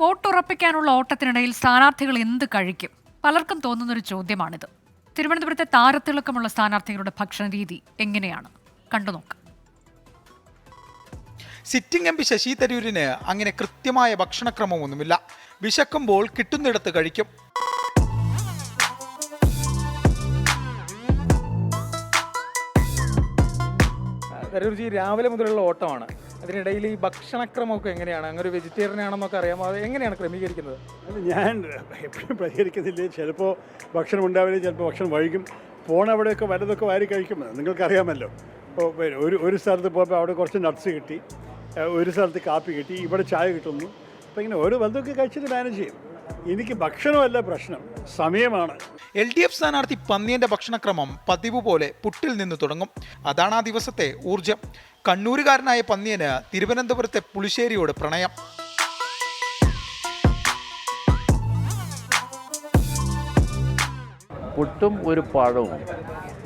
വോട്ടുറപ്പിക്കാനുള്ള ഓട്ടത്തിനിടയിൽ സ്ഥാനാർത്ഥികൾ എന്ത് കഴിക്കും? പലർക്കും തോന്നുന്നൊരു ചോദ്യമാണിത്. തിരുവനന്തപുരത്തെ താരത്തിളക്കമുള്ള സ്ഥാനാർത്ഥികളുടെ ഭക്ഷണരീതി എങ്ങനെയാണ്? കണ്ടു നോക്കാം. സിറ്റിംഗ് എം പി ശശി തരൂരിന് അങ്ങനെ കൃത്യമായ ഭക്ഷണക്രമമൊന്നുമില്ല. വിശക്കുമ്പോൾ കിട്ടുന്നിടത്ത് കഴിക്കും. തരൂർജി രാവിലെ മുതലുള്ള ഓട്ടമാണ്. അതിനിടയിൽ ഈ ഭക്ഷണക്രമമൊക്കെ എങ്ങനെയാണ്? അങ്ങനെ ഒരു വെജിറ്റേറിയൻ ആണെന്നൊക്കെ അറിയാമോ? അത് എങ്ങനെയാണ് ക്രമീകരിക്കുന്നത്? ഞാൻ എപ്പോഴും പ്രതികരിക്കുന്നില്ല ചിലപ്പോൾ ഭക്ഷണം ഉണ്ടാവില്ല? ചിലപ്പോൾ ഭക്ഷണം വഴിക്കും ഫോൺ അവിടെയൊക്കെ വലതൊക്കെ വാരി കഴിക്കും. നിങ്ങൾക്കറിയാമല്ലോ. പിന്നെ ഒരു ഒരു സ്ഥലത്ത് പോയപ്പോൾ അവിടെ കുറച്ച് നട്ട്സ് കിട്ടി. ഒരു സ്ഥലത്ത് കാപ്പി കിട്ടി. ഇവിടെ ചായ കിട്ടുന്നു. അപ്പോൾ ഇങ്ങനെ ഓരോ ബന്ധമൊക്കെ കഴിച്ചിട്ട് മാനേജ് ചെയ്യും. എനിക്ക് ഭക്ഷണമല്ല പ്രശ്നം. സമയമാണ്. എൽ ഡി എഫ് സ്ഥാനാർത്ഥി പന്നിയന്റെ ഭക്ഷണക്രമം പതിവ് പോലെ പുട്ടിൽ നിന്ന് തുടങ്ങും. അതാണ് ആ ദിവസത്തെ ഊർജം കണ്ണൂരുകാരനായ പന്നിയന് തിരുവനന്തപുരത്തെ പുളിശ്ശേരിയോട് പ്രണയം. പുട്ടും ഒരു പഴവും.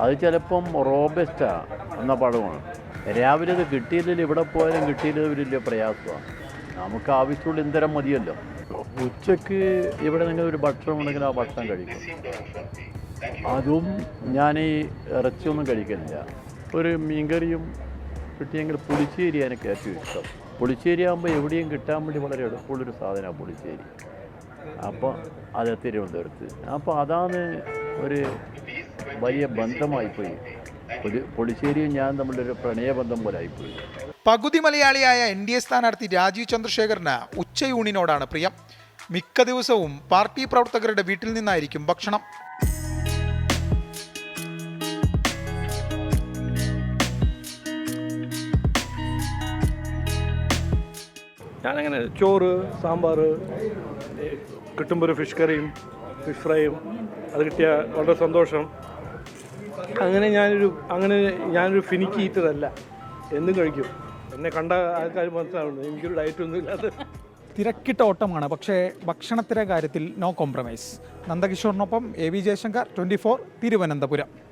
അത് ചിലപ്പം റോബസ്റ്റ എന്ന പഴമാണ് രാവിലെ ഇത് കിട്ടിയില്ലെങ്കിൽ ഇവിടെ പോയാലും കിട്ടിയില്ലെങ്കിൽ വലിയ പ്രയാസമാണ്. നമുക്ക് ആവശ്യമുള്ള ഇന്ധനം മതിയല്ലോ. ഉച്ചയ്ക്ക് ഇവിടെ നിങ്ങൾ ഒരു ഭക്ഷണം ഉണ്ടെങ്കിൽ ആ ഭക്ഷണം കഴിക്കും. അതും ഞാൻ ഈ ഇറച്ചിയൊന്നും കഴിക്കുന്നില്ല. ഒരു മീൻകറിയും കിട്ടിയെങ്കിൽ പുളിശ്ശേരി എനിക്ക് ഏറ്റവും ഇഷ്ടം പുളിശ്ശേരി ആകുമ്പോൾ എവിടെയും കിട്ടാൻ വേണ്ടി വളരെ എളുപ്പമുള്ളൊരു സാധനമാണ് പുളിശ്ശേരി. അപ്പോൾ അത് തിരുവനന്തപുരത്ത്. അപ്പോൾ അതാണ് ഒരു വലിയ ബന്ധമായിപ്പോയി. ഒരു പുളിശ്ശേരിയും ഞാൻ തമ്മിലൊരു പ്രണയബന്ധം പോലെ ആയിപ്പോയി. പകുതി മലയാളിയായ എൻ ഡി എ സ്ഥാനാർത്ഥി രാജീവ് ചന്ദ്രശേഖറിന് ഉച്ചയൂണിനോടാണ് പ്രിയം. മിക്ക ദിവസവും പാർട്ടി പ്രവർത്തകരുടെ വീട്ടിൽ നിന്നായിരിക്കും ഭക്ഷണം. ഞാനങ്ങനെ ചോറ് സാമ്പാർ കിട്ടുമ്പോൾ ഒരു ഫിഷ് കറിയും ഫിഷ് ഫ്രൈയും അത് കിട്ടിയ വളരെ സന്തോഷം. അങ്ങനെ ഞാനൊരു അങ്ങനെ ഞാനൊരു ഫിനിക്ക് ഈറ്ററല്ല എന്നും കഴിക്കും. എന്നെ കണ്ട ആൾക്കാർ മനസ്സിലാവുന്നു എനിക്കൊരു ഡയറ്റൊന്നും ഇല്ലാതെ തിരക്കിട്ട ഓട്ടമാണ്. പക്ഷേ ഭക്ഷണത്തിന്റെ കാര്യത്തിൽ no compromise നന്ദകിഷോറിനൊപ്പം A V Jayashankar twenty four Thiruvananthapuram.